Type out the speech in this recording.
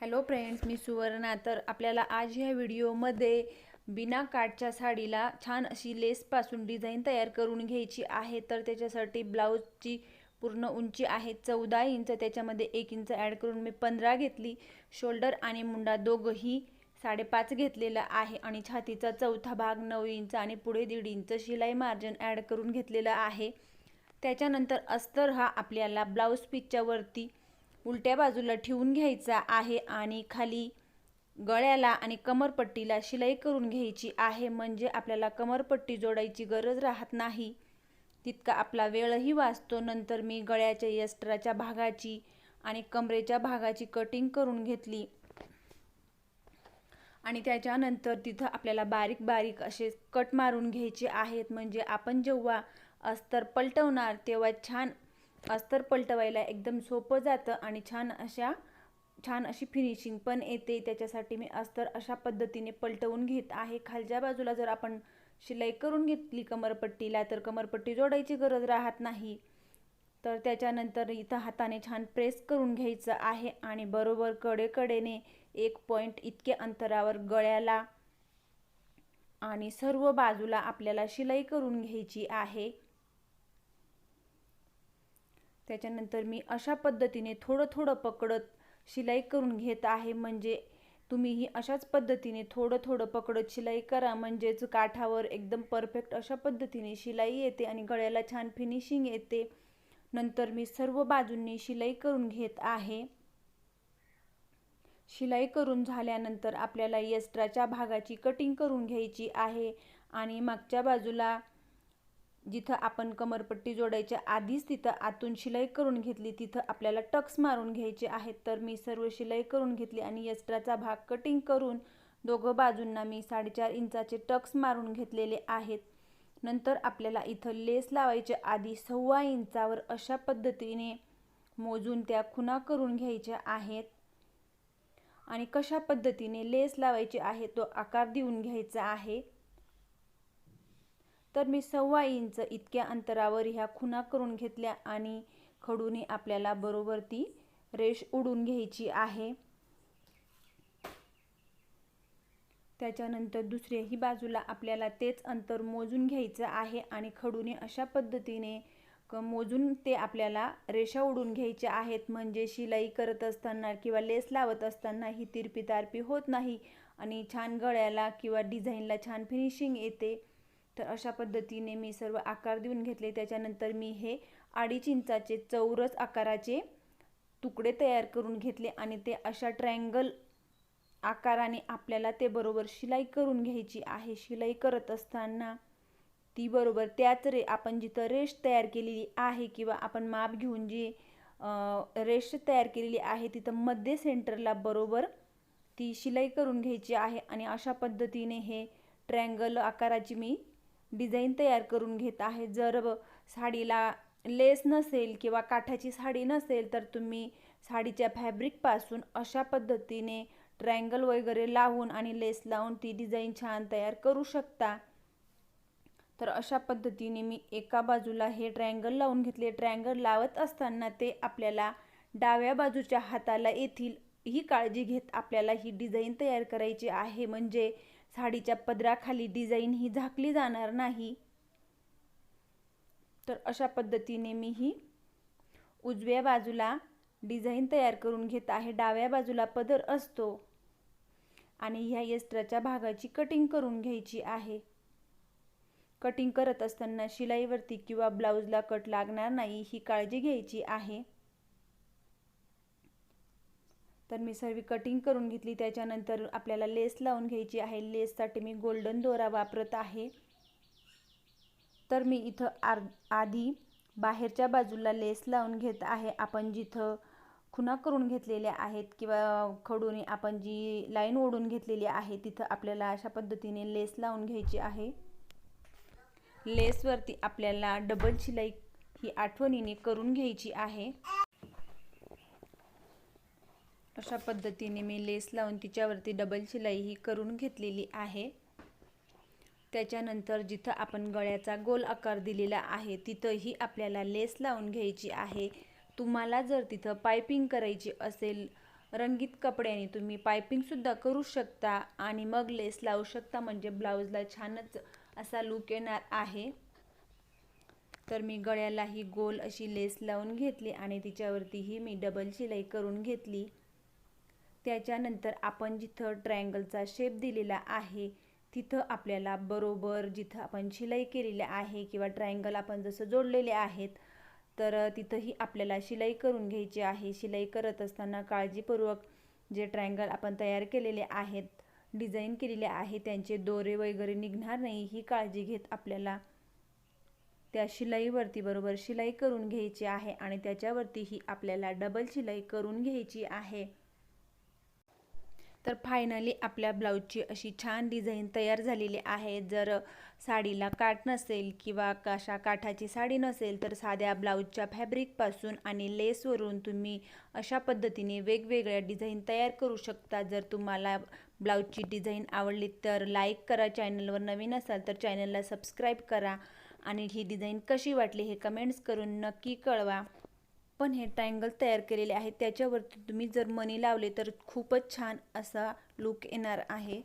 Hello friends मी सुवर्णा. तर आपल्याला आज ह्या व्हिडिओमध्ये बिना काटच्या साडीला छान अशी लेसपासून डिझाईन तयार करून घ्यायची आहे. तर त्याच्यासाठी ब्लाऊजची पूर्ण उंची आहे चौदा इंच. त्याच्यामध्ये एक इंच ॲड करून मी पंधरा घेतली. शोल्डर आणि मुंडा दोघंही साडेपाच घेतलेला आहे. आणि छातीचा चौथा भाग नऊ इंच आणि पुढे दीड इंच शिलाई मार्जिन ॲड करून घेतलेलं आहे. त्याच्यानंतर अस्तर हा आपल्याला ब्लाऊज पीचच्यावरती उलट्या बाजूला ठेवून घ्यायचा आहे आणि खाली गळ्याला आणि कमरपट्टीला शिलाई करून घ्यायची आहे. म्हणजे आपल्याला कमरपट्टी जोडायची गरज राहत नाही. तितका आपला वेळही वाचतो. नंतर मी गळ्याच्या यस्ट्राच्या भागाची आणि कमरेच्या भागाची कटिंग करून घेतली. आणि त्याच्यानंतर तिथं आपल्याला बारीक बारीक असे कट मारून घ्यायचे आहेत. म्हणजे आपण जेव्हा अस्तर पलटवणार तेव्हा छान अस्तर पलटवायला एकदम सोपं जातं आणि छान अशा छान अशी फिनिशिंग पण येते. त्याच्यासाठी मी अस्तर अशा पद्धतीने पलटवून घेत आहे. खालच्या बाजूला जर आपण शिलाई करून घेतली कमरपट्टीला तर कमरपट्टी जोडायची गरज राहत नाही. तर त्याच्यानंतर इथं हाताने छान प्रेस करून घ्यायचं आहे आणि बरोबर कडेकडेने एक पॉईंट इतके अंतरावर गळ्याला आणि सर्व बाजूला आपल्याला शिलाई करून घ्यायची आहे. त्याच्यानंतर मी अशा पद्धतीने थोडं थोडं पकडत शिलाई करून घेत आहे. म्हणजे तुम्हीही अशाच पद्धतीने थोडं थोडं पकडत शिलाई करा. म्हणजेच काठावर एकदम परफेक्ट अशा पद्धतीने शिलाई येते आणि गळ्याला छान फिनिशिंग येते. नंतर मी सर्व बाजूंनी शिलाई करून घेत आहे. शिलाई करून झाल्यानंतर आपल्याला यस्ट्राच्या भागाची कटिंग करून घ्यायची आहे. आणि मागच्या बाजूला जिथं आपण कमरपट्टी जोडायच्या आधीच तिथं आतून शिलाई करून घेतली तिथं आपल्याला टक्स मारून घ्यायचे आहेत. तर मी सर्व शिलाई करून घेतली आणि यस्ट्राचा भाग कटिंग करून दोघं बाजूंना मी साडेचार इंचाचे टक्स मारून घेतलेले आहेत. नंतर आपल्याला इथं लेस लावायच्या आधी सव्वा इंचावर अशा पद्धतीने मोजून त्या खुणा करून घ्यायच्या आहेत. आणि कशा पद्धतीने लेस लावायची आहे तो आकार देऊन घ्यायचा आहे. तर मी सव्वा इंच इतक्या अंतरावर ह्या खुणा करून घेतल्या आणि खडूने आपल्याला बरोबर ती रेष उडून घ्यायची आहे. त्याच्यानंतर दुसऱ्याही बाजूला आपल्याला तेच अंतर मोजून घ्यायचं आहे आणि खडूने अशा पद्धतीने क मोजून ते आपल्याला रेषा उडून घ्यायच्या आहेत. म्हणजे शिलाई करत असताना किंवा लेस लावत असताना ही तिरपी तारपी होत नाही आणि छान गळ्याला किंवा डिझाईनला छान फिनिशिंग येते. तर अशा पद्धतीने मी सर्व आकार देऊन घेतले. त्याच्यानंतर मी हे अडीच इंचाचे चौरस आकाराचे तुकडे तयार करून घेतले आणि ते अशा ट्रँगल आकाराने आपल्याला ते बरोबर शिलाई करून घ्यायची आहे. शिलाई करत असताना ती बरोबर त्याच रे आपण जिथं रेष तयार केलेली आहे किंवा आपण माप घेऊन जी रेष तयार केलेली आहे तिथं मध्य सेंटरला बरोबर ती शिलाई करून घ्यायची आहे आणि अशा पद्धतीने हे ट्रँगल आकाराची मी डिझाईन तयार करून घेत आहे. जर साडीला लेस नसेल किंवा काठाची साडी नसेल तर तुम्ही साडीच्या फॅब्रिकपासून अशा पद्धतीने ट्रँगल वगैरे लावून आणि लेस लावून ती डिझाईन छान तयार करू शकता. तर अशा पद्धतीने मी एका बाजूला हे ट्रँगल लावून घेतले. ट्रँगल लावत असताना ते आपल्याला डाव्या बाजूच्या हाताला येथील ही काळजी घेत आपल्याला ही डिझाईन तयार करायची आहे. म्हणजे साडीच्या पदराखाली डिझाईन ही झाकली जाणार नाही. तर अशा पद्धतीने मी ही उजव्या बाजूला डिझाईन तयार करून घेत आहे. डाव्या बाजूला पदर असतो आणि ह्या यस्त्राच्या भागाची कटिंग करून घ्यायची आहे. कटिंग करत असताना शिलाईवरती किंवा ब्लाऊजला कट लागणार नाही ही काळजी घ्यायची आहे. तर मी सर्व कटिंग करून घेतली. त्याच्यानंतर आपल्याला लेस लावून घ्यायची आहे. लेससाठी मी गोल्डन दोरा वापरत आहे. तर मी इथं आर आधी बाहेरच्या बाजूला लेस लावून घेत आहे. आपण जिथं खुणा करून घेतलेल्या आहेत किंवा खडूने आपण जी लाईन ओढून घेतलेली आहे तिथं आपल्याला अशा पद्धतीने लेस लावून घ्यायची आहे. लेसवरती आपल्याला डबल शिलाई ही आठवणीने करून घ्यायची आहे. अशा पद्धतीने मी लेस लावून तिच्यावरती डबल शिलाई ही करून घेतलेली आहे. त्याच्यानंतर जिथं आपण गळ्याचा गोल आकार दिलेला आहे तिथंही आपल्याला लेस लावून घ्यायची आहे. तुम्हाला जर तिथं पायपिंग करायची असेल रंगीत कपड्याने तुम्ही पायपिंगसुद्धा करू शकता आणि मग लेस लावू शकता म्हणजे ब्लाऊजला छानच असा लुक येणार आहे. तर मी गळ्यालाही गोल अशी लेस लावून घेतली आणि तिच्यावरतीही मी डबल शिलाई करून घेतली. त्याच्यानंतर आपण जिथं ट्रायंगलचा शेप दिलेला आहे तिथं आपल्याला बरोबर जिथं आपण शिलाई केलेली आहे किंवा ट्रायंगल आपण जसं जोडलेले आहेत तर तिथंही आपल्याला शिलाई करून घ्यायची आहे. शिलाई करत असताना काळजीपूर्वक जे ट्रायंगल आपण तयार केलेले आहेत डिझाईन केलेले आहे त्यांचे दोरे वगैरे निघणार नाही ही काळजी घेत आपल्याला त्या शिलाईवरती बरोबर शिलाई करून घ्यायची आहे आणि त्याच्यावरतीही आपल्याला डबल शिलाई करून घ्यायची आहे. तर फायनली आपल्या ब्लाऊजची अशी छान डिझाईन तयार झालेली आहे. जर साडीला काठ नसेल किंवा कशा काठाची साडी नसेल तर साध्या ब्लाऊजच्या फॅब्रिकपासून आणि लेसवरून तुम्ही अशा पद्धतीने वेगवेगळ्या डिझाईन तयार करू शकता. जर तुम्हाला ब्लाऊजची डिझाईन आवडली तर लाईक करा. चॅनलवर नवीन असाल तर चॅनलला सबस्क्राईब करा. आणि ही डिझाईन कशी वाटली हे कमेंट्स करून नक्की कळवा. पण हे ट्रायंगल तयार केलेले आहे त्याच्यावरती तुम्ही जर मनी लावले तर खूपच छान असा लुक येणार आहे.